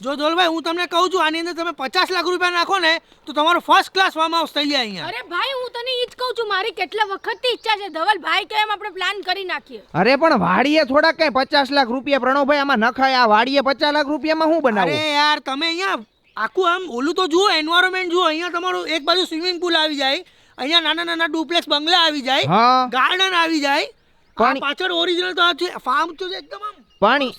જો દોલભાઈ હું તમને કહું છું આની અંદર તમે પચાસ લાખ રૂપિયા નાખો ને તો તમારો ફર્સ્ટ ક્લાસ ફાર્મ હાઉસ થઈ જાય અહીંયા. અરે ભાઈ હું તને ઈ જ કહું છું મારી કેટલા વખતથી ઈચ્છા છે. ધવલ ભાઈ કે એમ આપણે પ્લાન કરી નાખીએ. અરે પણ વાડીએ થોડા કઈ પચાસ લાખ રૂપિયા પ્રણવભાઈ આમાં નખાય. આ વાડીએ પચાસ લાખ રૂપિયામાં શું અરે યાર તમે અહીંયા આખું આમ ઓલું તો જુઓ એન્વાયરમેન્ટ જુઓ. અહીંયા તમારું એક બાજુ સ્વિમિંગ પુલ આવી જાય અહીંયા નાના નાના ડુપ્લેક્સ બંગલા આવી જાય ગાર્ડન આવી જાય. પણ- પાછળ ઓરિજિનલ તો આ છે ફાર્મ તો છે એકદમ આમ પાણી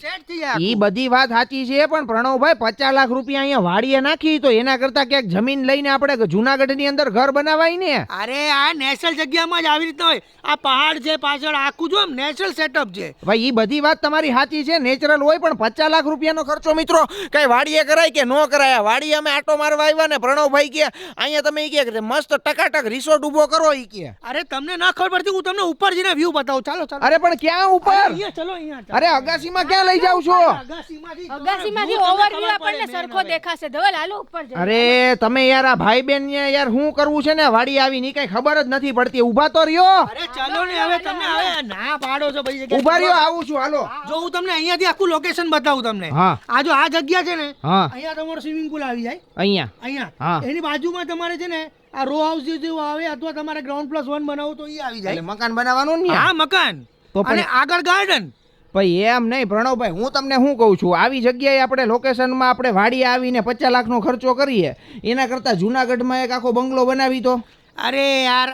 ઈ બધી વાત સાચી છે પણ પ્રણવભાઈ પચાસ લાખ રૂપિયા અહીંયા વાડીએ નાખી તો એના કરતા ક્યાંક જમીન લઈને આપણે જુનાગઢની અંદર ઘર બનાવાય ને? અરે આ નેશનલ જગ્યામાં જ આવી રીતે હોય. આ પહાડ છે પાછળ આખું જો નેચરલ સેટઅપ છે. ભાઈ એ બધી વાત તમારી સાચી છે નેચરલ હોય પણ પચાસ લાખ રૂપિયાનો ખર્ચો મિત્રો કઈ વાડીએ કરાય કે નો કરાય? વાડીએ અમે આટો મારવા આવ્યા ને પ્રણવભાઈ કે અહીંયા તમે કે મસ્ત ટકાટક રિસોર્ટ ઊભો કરો એ કે. અરે તમને ના ખબર પડતી હું તમને ઉપર જઈને વ્યૂ બતાવું. ચાલો ચાલો. અરે પણ ક્યાં ઉપર? ચલો અહીંયા અરે અરે અગાસીમાં ક્યાં લઈ જાવ છો? અગાસીમાંથી તમને આપણને સરખો દેખાશે. ધવલ હાલો ઉપર જઈએ. અરે તમે યાર આ ભાઈ બેન ને યાર શું કરવું છે ને? વાડી આવી ની કઈ ખબર જ નથી પડતી. ઊભા તો રહ્યો. અરે ચાલો ને હવે તમે હવે ના પાડો છો ભાઈ. ઊભા રહ્યો આવું છું હાલો. જો હું તમને અહીંયાથી આખું લોકેશન બતાવું તમને. હા. આ જો આ જગ્યા છે ને હા. અહીંયા તમારો સ્વિમિંગ પુલ આવી જાય. અહીંયા. અહીંયા. હા. એની બાજુમાં તમારે છે ને આ રો હાઉસ જેવું આવે અથવા તમારે ગ્રાઉન્ડ પ્લસ વન બનાવવું તો એ આવી જાય. મકાન બનાવવાનું ને હા મકાન. તો અને આગળ ગાર્ડન ભાઈ એમ નહીં પ્રણવભાઈ હું તમને શું કહું છું? આવી જગ્યાએ આપણે લોકેશનમાં આપણે વાડી આવીને પચાસ લાખનો ખર્ચો કરીએ. એના કરતાં જુનાગઢમાં એક આખો બંગલો બનાવી તો? અરે યાર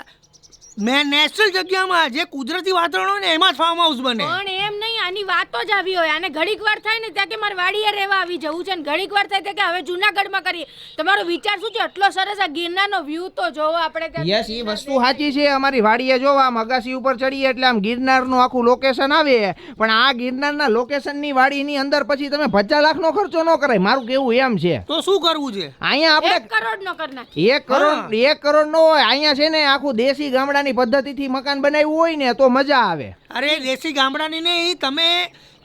મેં નેશનલ જગ્યામાં જે કુદરતી વાતાવરણ હોય ને એમાં જ ફાર્મ હાઉસ બને. પણ નહીં આની વાતો જ આવી હોય. અને ઘડીક વાર થાય ને ત્યાં કે મારે વાડીએ રહેવા આવી જવું છે. ને ઘડીક વાર થાય ત્યાં કે હવે જુનાગઢમાં કરીએ. તમારો વિચાર શું છે? એટલો સરસ આ ગિરનારનો વ્યૂ તો જોવો આપણે યસ એ વસ્તુ સાચી છે. અમારી વાડીએ જોવા આમ અગાસી ઉપર ચડીએ એટલે આમ ગિરનારનું આખું લોકેશન આવે. પણ આ ગિરનારના લોકેશનની વાડીની અંદર પછી તમે પચાસ લાખનો ખર્ચો ન કરાય. મારું કેવું એમ છે. તો શું કરવું છે? અહીંયા આપણે એક કરોડ નો કરી નાખીએ. એક કરોડ એક કરોડ નો હોય. અહીંયા છે ને આખું દેશી ગામડાની પદ્ધતિથી મકાન બનાવ્યું હોય ને તો મજા આવે. અરે દેશી ગામડાની નહીં તમે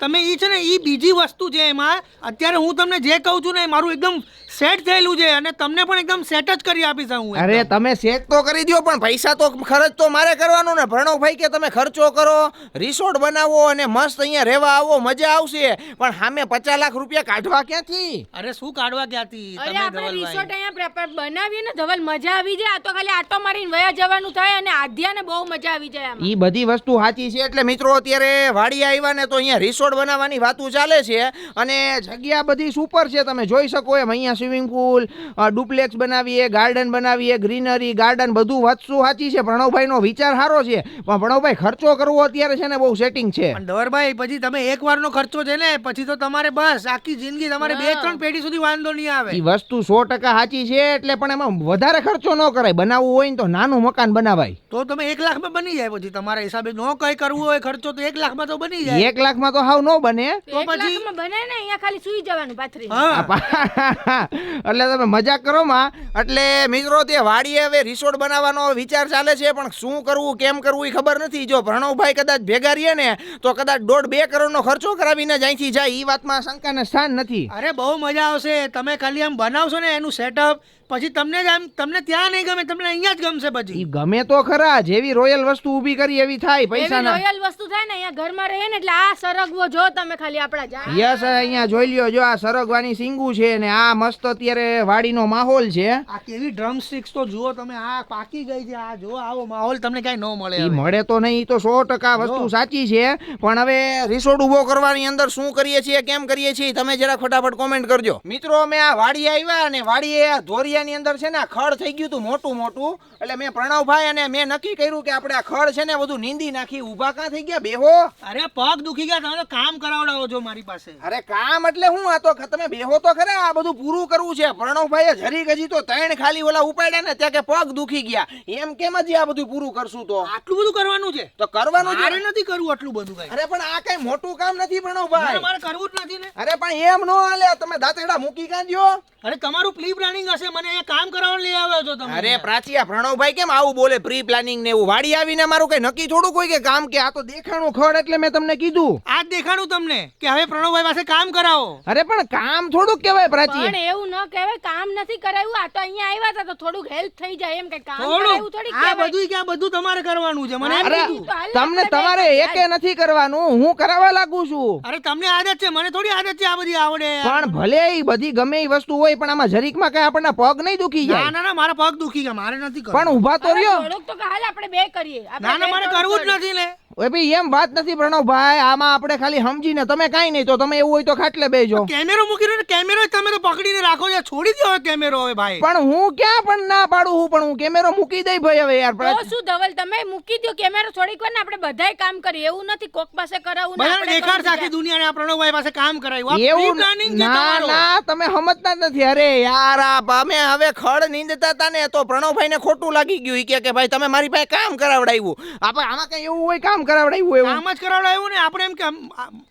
તમે એ છે ને એ બીજી વસ્તુ છે એમાં. અત્યારે હું તમને જે કહું છું ને એ મારું એકદમ સેટ થયેલું છે અને તમને પણ એકદમ સેટ જ કરી આપીશ હું અરે તમે સેટ તો કરી દો પણ પૈસા તો ખર્ચ તો મારે કરવાનો ને. ભણોભાઈ કે તમે ખર્ચો કરો રિસોર્ટ બનાવો અને મસ્ત અહીંયા રહેવા આવો મજા આવશે. પણ સામે પચાસ લાખ રૂપિયા કાઢવા ક્યાંથી? અરે શું કાઢવા ક્યાંથી અરે તમે આપણે રિસોર્ટ અહીંયા બનાવીએ ને ધવલ મજા આવી જાય. આ તો ખાલી આટો મારીને વયા જવાનું થાય અને આધ્યાને બહુ મજા આવી જાય આમાં. એ બધી વસ્તુ સાચી છે એટલે મિત્રો અત્યારે વાડી આવ્યા ને તો અહીંયા રિસોર્ટ બનાવવાની વાતો ચાલે છે અને જગ્યા બધી સુપર છે તમે જોઈ શકો એમ. અહીંયા સ્વિમિંગ પુલ ડુપ્લેક્સ બનાવીએ ગાર્ડન બનાવીએ ગ્રીનરી ગાર્ડન બધું વસ્તુ સાચી છે. પ્રણવભાઈનો વિચાર સારો છે પણ પ્રણવભાઈ ખર્ચો કરવો અત્યારે છે ને બહુ સેટિંગ છે. પણ ધવરભાઈ પછી તમે એક વારનો ખર્ચો છે ને પછી તો તમારે બસ આખી જિંદગી તમારે બે ત્રણ પેઢી સુધી વાંધો નહીં આવે. એ વસ્તુ સો ટકા સાચી છે એટલે પણ એમાં વધારે ખર્ચો ન કરાય. બનાવવું હોય ને તો નાનું મકાન બનાવાય. તો તમે એક લાખમાં બની જાય પછી તમારા હિસાબે નો કઈ કરવું હોય ખર્ચો તો એક લાખમાં તો બની જાય. એક લાખમાં તો હાવ ન બને. તો પછી- બને ને અહીંયા ખાલી સુઈ જવાનું પાથરી એટલે તમે મજાક કરો માં એટલે મિત્રો તે વાડીએ હવે રિસોર્ટ બનાવવાનો વિચાર ચાલે છે પણ શું કરવું કેમ કરવું એ ખબર નથી. જો પ્રણવભાઈ કદાચ ભેગા રહીએ ને તો કદાચ દોઢ બે કરોડનો ખર્ચો કરાવીને જ અહીંથી જાય એ વાતમાં શંકાને સ્થાન નથી. અરે બહુ મજા આવશે. તમે ખાલી આમ બનાવશો ને એનું સેટઅપ પછી તમને જ આમ તમને ત્યાં નહીં ગમે તમને અહીંયા જ ગમશે પછી. ઈ ગમે તો ખરા જેવી રોયલ વસ્તુ ઊભી કરી એવી થાય પૈસા પૈસાના. રોયલ વસ્તુ થાય ને અહીંયા ઘરમાં રહે ને એટલે આ સરગવો જો તમે ખાલી આપણા જા યસ અહીંયા જોઈ લ્યો જો આ સરગવાની સિંગુ છે ને આ મસ્ત અત્યારે વાડીનો માહોલ છે. આ કેવી ડ્રમ સ્ટિક્સ તો જુઓ તમે આ પાકી ગઈ છે આ જો આવો માહોલ તમને કઈ ન મળે ઈ મળે તો નહીં ઈ તો સો ટકા વસ્તુ સાચી છે પણ હવે રિસોર્ટ ઊભો કરવાની અંદર શું કરીએ છીએ કેમ કરીએ છીએ તમે જરા ફટાફટ કોમેન્ટ કરજો. મિત્રો અમે આ વાડીએ આવ્યા અને વાડીએ આ ધોરિયાની અંદર છે ને આ ખડ થઈ ગયું હતું મોટું મોટું. એટલે મેં પ્રણવભાઈ અને મેં નક્કી કર્યું કે આપણે આ ખડ છે ને બધું નીંદી નાખી ઊભા કાં થઈ ગયા? બેહો. અરે પગ દુખી ગયા તમે કામ કરાવડાવો છો મારી પાસે. અરે કામ એટલે હું આ તો તમે બેહો તો ખરા આ બધું પૂરું કરવું છે. પ્રણવભાઈએ જરી ગજી તો ત્રણ ખાલી ઓલા ઉપાડ્યા ને ત્યાં કે પગ દુખી ગયા. એમ કેમ જ આ બધું પૂરું કરશું તો? આટલું બધું કરવાનું છે? તો કરવાનું જ મારે નથી કરવું આટલું બધું કઈ. અરે પણ આ કઈ મોટું કામ નથી પ્રણવભાઈ. મારે કરવું જ નથી ને. અરે પણ એમ નો હાલે તમે દાંતેડા મૂકી કાંદ્યો. અરે તમારું પ્લી પ્લાનિંગ હશે મને અહીંયા કામ કરાવવા લઈ આવ્યો છો તમે. અરે પ્રાચીયા પ્રણવભાઈ કેમ આવું બોલે? પ્રી પ્લાનિંગ ને એવું વાડી આવીને મારું કઈ નક્કી થોડું કોઈ કે કામ કે આ તો દેખાણું ખડ એટલે મેં તમને કીધું. આ દેખાણું તમને કે હવે પ્રણવભાઈ પાસે કામ કરાવો. અરે પણ કામ થોડુંક કહેવાય પ્રાચી પણ એવું ન કહેવાય કામ નથી કરાવ્યું આ તો અહીંયા આવ્યા હતા તો થોડુંક હેલ્પ થઈ જાય એમ કે કામ થોડું કરાવ્યું થોડી આ બધું કે આ બધું તમારે કરવાનું છે. મને એમ અરે કીધું. તમને તમારે એકે નથી કરવાનું હું કરાવવા લાગુ છું. અરે તમને આદત છે મને થોડી આદત છે આ બધી આવડે. પણ ભલે એ બધી ગમે એ વસ્તુ હોય પણ આમાં જરીકમાં કઈ આપણને પગ નહીં દુખી ના જાય. ના ના મારા પગ દુખી ગયા મારે નથી કરવું. પણ ઊભા તો રહ્યો. થોડુંક તો હાલ આપણે બે કરીએ. ના ના મારે કરવું જ નથી લે ઓય ભઈ એમ વાત નથી પ્રણવભાઈ આમાં આપણે ખાલી સમજીને તમે કાઈ નહીં તો તમે એવું હોય તો ખાટલે બેજો. કેમેરો મૂકી ને કેમેરો તમે તો પકડીને રાખો છો છોડી દો કેમેરો હવે ભાઈ. પણ હું ક્યાં પણ ના પાડું હું પણ હું કેમેરો મૂકી દઈ ભાઈ હવે યાર તો શું ધવલ તમે મૂકી દો કેમેરો થોડીક વાર ને આપણે બધાય કામ કરીએ. એવું નથી કોક પાસે કરાવું ને આપણે દેખાડ સાખી દુનિયાને આ પ્રણવભાઈ પાસે કામ કરાવ્યું આ એવું પ્લાનિંગ છે ના તમારો. ના તમે સમજતા નથી. અરે યાર આ અમે હવે ખડ નીંદતા હતા ને તો પ્રણવભાઈ ને ખોટું લાગી ગયું. કે કે ભાઈ તમે મારી પાસે કામ કરાવડાવ્યું. આપણે આમાં કઈ એવું હોય કામ કરાવડાવ્યું એવું? કામ જ કરાવડાવ્યું ને? આપણે એમ કે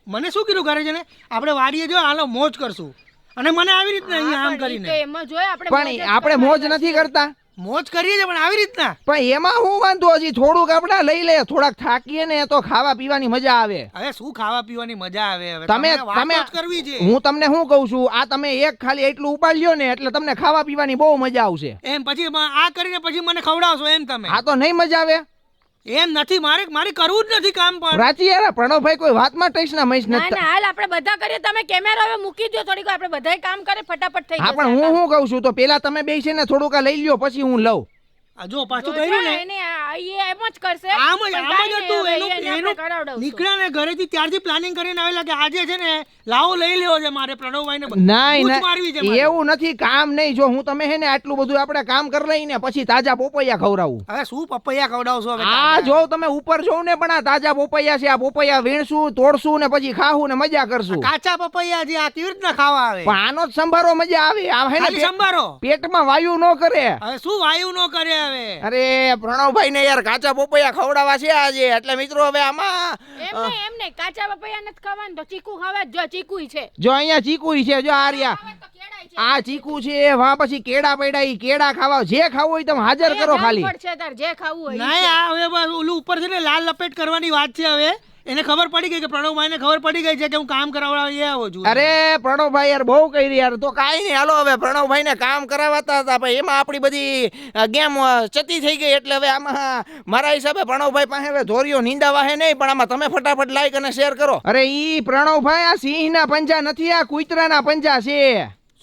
મને શું કીધું ઘરે છે ને આપણે વાડીએ જો હાલો મોજ કરશું. અને મને આવી રીતના અહીંયા આમ કરીને. એમાં જોઈએ આપણે પણ આપણે મોજ નથી કરતા. મોજ કરીએ છે પણ આવી રીતના? પણ એમાં હું વાંધો હજી? થોડુંક આપણે લઈ લે થોડાક થાકીએ ને તો ખાવા પીવાની મજા આવે. હવે શું ખાવા પીવાની મજા આવે? હવે તમે તમે કરવી છે. હું તમને શું કહું છું? આ તમે એક ખાલી એટલું ઉપાડ્યો ને એટલે તમને ખાવા પીવાની બહુ મજા આવશે. એમ પછી આ કરીને પછી મને ખવડાવશો એમ તમે. આ તો નહીં મજા આવે. એમ નથી મારે મારે કરવું જ નથી કામ પણ. પ્રાચી યાર પ્રણવભાઈ કોઈ વાતમાં ટેસ ના મઈશ ના નથી. ના હાલ આપણે બધા કરીએ તમે કેમેરા હવે મૂકી દો થોડીક વાર આપણે બધાય કામ કરે ફટાફટ થઈ હા પણ હું શું કહું છું? તો પેલા તમે બેસીને થોડુંક લઈ લ્યો પછી હું લઉં. જો પાછું કર્યું ને એને આ- એમ જ કરશે. આમ જ આમ જ હતું એનું એનું. નીકળ્યા ને ઘરેથી ત્યારથી પ્લાનિંગ કરીને આવેલા કે આજે છે ને લાવો લઈ લેવો છે મારે પ્રણવભાઈને નાઈ મારવી છે ના એવું નથી કામ નહીં. જો હું તમે હે ને આટલું બધું આપણે કામ કરી લઈને પછી તાજા પોપૈયા ખવડાવું. હવે શું પપૈયા ખવડાવશો હવે આ જો તમે ઉપર જોઉં ને પણ આ તાજા પોપૈયા છે આ પોપૈયા વીણશું તોડશું ને પછી ખાવું ને મજા કરશું. કાચા પપૈયા જે આ કેવી રીતના ખાવા આવે? પણ આનો જ સંભારો મજા આવે. આ હે ને સંભારો? પેટમાં વાયુ ન કરે. હવે શું વાયુ નો કરે? હવે અરે પ્રણવભાઈ ને યાર કાચા પપૈયા ખવડાવવા છે આજે. એટલે મિત્રો હવે આમાં એમ નહીં કાચા પપૈયા નથી ખાવાનું તો ચીકુ ખાવા જો ચીકુ છે. જો અહીંયા ચીકુ છે જો આ રહ્યા ખાવા તો કેળાય છે. આ ચીકુ છે વા પછી કેળા પડ્યા ઈ કેળા ખાવા. જે ખાવું હોય તમે હાજર કરો ખાલી. છે જે ખાવું હોય નહીં આ હવે ઓલું ઉપર છે ને લાલ લપેટ કરવાની વાત છે હવે. એને ખબર પડી ગઈ કે પ્રણવભાઈને ખબર પડી ગઈ છે કે હું કામ કરાવવા એ આવો છું અરે પ્રણવભાઈ યાર બહુ કહી યાર. તો કાંઈ નહીં. હાલો હવે પ્રણવભાઈ ને કામ કરાવતા હતા પણ એમાં આપણી બધી ગેમ ચતી થઈ ગઈ. એટલે હવે આમાં મારા હિસાબે પ્રણવભાઈ પાસે હવે ધોરીઓ નીંદા વાહે નહીં પણ આમાં તમે ફટાફટ લાઈક અને શેર કરો. અરે ઈ પ્રણવભાઈ આ સિંહના પંજા નથી આ કુતરાના પંજા છે.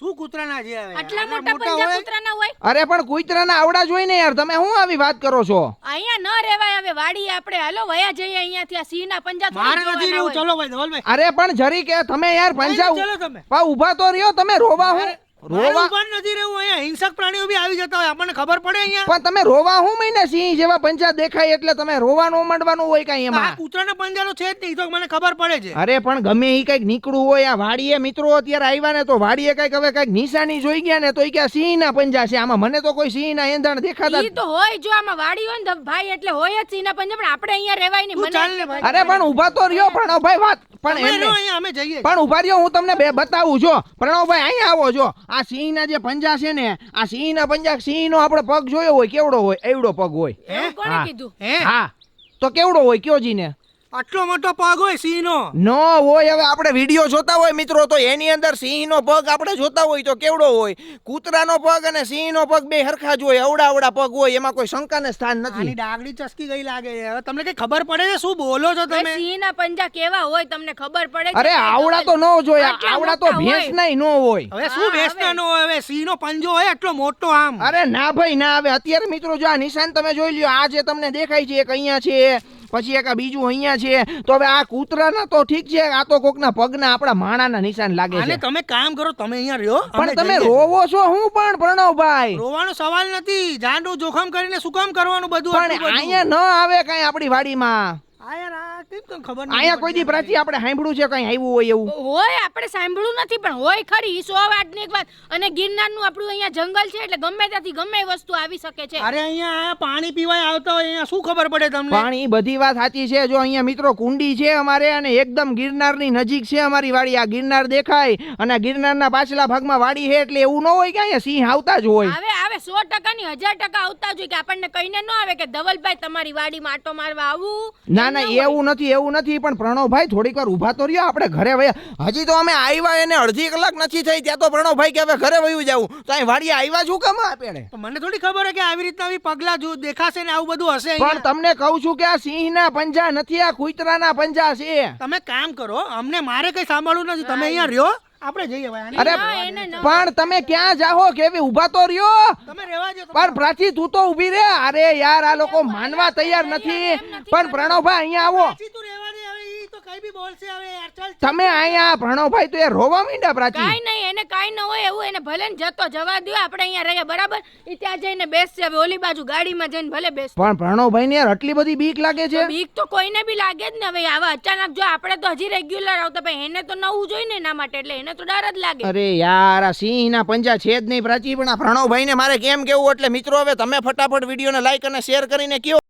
શું કૂતરાના જે આવે? આટલા મોટા પંજા કૂતરાના હોય? અરે પણ કુતરાના આવડા જોઈ ને યાર. તમે શું આવી વાત કરો છો? અહીંયા ન રેવાય હવે વાડી આપણે હાલો વયા જઈએ અહીંયાથી. આ સિંહના પંજા મારે નથી રહેવું ચલો ભાઈ ધવલભાઈ. અરે પણ જરી કે તમે યાર પંજા ચલો તમે. પા ઊભા તો રહ્યો તમે રોવા હું? રોવા ઊભા નથી રહેવું અહીંયા. હિંસક પ્રાણીઓ બી આવી જતા હોય. આપણને ખબર પડે અહીંયા. પણ તમે રોવા હું મહિને સિંહ જેવા પંજા દેખાય એટલે તમે રોવાનું માંડવાનું હોય કઈ એમાં? કૂતરાના પંજાનો છે જ નહીં તો મને ખબર પડે છે. અરે પણ ગમે એ કંઈક નીકળવું હોય આ વાડીએ મિત્રો અત્યારે આવ્યા ને તો વાડીએ કંઈક હવે કંઈક નિશાની જોઈ ગયા ને તો એ કે સિંહ ના પંજા છે? આમાં મને તો કોઈ સિંહ ના એંધાણ દેખાતા ઈ તો હોય જો આમાં વાડી હોય ને ભાઈ એટલે હોય જ સિંહના પંજા પણ આપણે અહીંયા રહેવાય નહીં. મને ને ભાઈ. અરે પણ ઊભા તો રહ્યો વાત પણ રહો અહીંયા અમે જઈએ. પણ ઊભા રહ્યો હું તમને બે બતાવું જો. પ્રણવભાઈ અહીંયા આવો જો. આ સિંહના જે પંજા છે ને આ સિંહના પંજા સિંહનો આપણે પગ જોયો હોય કેવડો હોય? એવડો પગ હોય. કોણે હા. કીધું? હે હા. તો કેવડો હોય? કયો જીને? આટલો મોટો પગ હોય સિંહનો. નો હોય હવે આપણે વીડિયો જોતા હોય મિત્રો તો એની અંદર સિંહનો પગ આપણે જોતા હોય તો કેવડો હોય? કૂતરાનો પગ અને સિંહનો પગ બે હરખા જ હોય અવડા અવડા પગ હોય એમાં કોઈ શંકાને સ્થાન આની ડાગડી ચસકી ગઈ લાગે છે. હવે તમને કઈ ખબર પડે છે? શું બોલો છો તમે? સિંહના પંજા કેવા હોય તમને ખબર પડે અરે આવડા તો નો જોયા આવડા તો ભેંસ નહીં નો હોય. હવે શું હા, નો હોય? હવે સિંહનો પંજો હોય એટલો મોટો આમ? અરે ના ભાઈ ના હવે અત્યારે મિત્રો જો આ નિશાન તમે જોઈ લ્યો આ જે તમને દેખાય છે એક અહીંયા છે પછી એક આ બીજું અહીંયા છે. તો હવે આ કૂતરાના તો ઠીક છે આ તો કોકના પગના આપણા માણાના નિશાન લાગે અને છે. તમે કામ કરો તમે અહીંયા રહ્યો પણ તમે રોવો છો હું પણ પ્રણવભાઈ? રોવાનો સવાલ નથી જાનનું જોખમ કરીને શું કામ કરવાનું બધું પણ અહીંયા ન આવે કઈ આપણી વાડીમાં. કોઈ દી પ્રાચી આપણે સાંભળ્યું છે કઈ આવ્યું હોય એવું? હોય આપણે સાંભળ્યું નથી પણ હોય ખરી સો એક વાત. અને ગિરનારનું આપણું અહીંયા જંગલ છે એટલે ગમે ત્યાંથી ગમે એ વસ્તુ આવી શકે છે. અરે અહીંયા પાણી પીવાય આવતા હોય અહીંયા શું ખબર પડે તમને? પાણી બધી વાત સાચી છે. જો અહીંયા મિત્રો કુંડી છે અમારે અને એકદમ ગિરનારની નજીક છે અમારી વાડી. આ ગિરનાર દેખાય અને ગિરનારના પાછલા ભાગમાં વાડી છે એટલે એવું ન હોય કે અહીંયા સિંહ આવતા જ હોય. આવે આવે સો ટકાની હજાર ટકા આવતા જ હોય કે આપણને કહીને ન આવે કે ધવલભાઈ તમારી વાડીમાં આટો મારવા આવું. ના ના એવું નથી એવું નથી પણ પ્રણવભાઈ થોડીક વાર ઊભા તો રહ્યો આપણે ઘરે. વયા હજી તો અમે આવ્યા એને અડધી કલાક નથી થઈ ત્યાં તો પ્રણવભાઈ કે હવે ઘરે વયું જવું તો અહીં વાડીએ આવ્યા છું કેમ આપણે મને થોડી ખબર કે આવી રીતના આવી પગલા જો દેખાશે ને આવું બધું હશે પણ તમને કહું છું કે આ સિંહના પંજા નથી આ કૂતરાના પંજા છે. તમે કામ કરો અમને મારે કઈ સાંભળવું નથી. તમે અહીંયા રહ્યો આપણે જઈએ ભાઈ અરે ના, એને ન. પણ તમે ક્યાં જાહો? કેવી ઊભા તો રહ્યો? તમે રહેવા દો પણ પ્રાચી તું તો ઊભી રે. અરે યાર આ લોકો માનવા તૈયાર નથી પણ પ્રણવભાઈ અહીંયા આવો પ્રાચી તું રહેવા દે હવે ઈ તો કઈ બી બોલશે હવે યાર ચાલ તમે અહીંયા પ્રણવભાઈ તો એ રોવા માંડ્યા પ્રાચી. કાંઈ નહીં એને કાંઈ ન હોય એવું એને ભલે ને જતો જવા દો આપણે અહીંયા રહીએ બરાબર? એ ત્યાં જઈને બેસશે હવે ઓલી બાજુ ગાડીમાં જઈને ભલે બેસ પણ પ્રણવભાઈ ને યાર આટલી બધી બીક લાગે છે? બીક તો કોઈને બી લાગે જ ને હવે આવા અચાનક જો આપણે તો હજી રેગ્યુલર આવતા ભાઈ એને તો નવું જોઈ ને એના માટે એટલે એને તો ડર જ લાગે. અરે યાર આ સિંહના પંજા છે જ નહીં પ્રાચી પણ આ પ્રણવભાઈને મારે કેમ કેવું? એટલે મિત્રો હવે તમે ફટાફટ વિડીયોને લાઈક અને શેર કરીને કયો.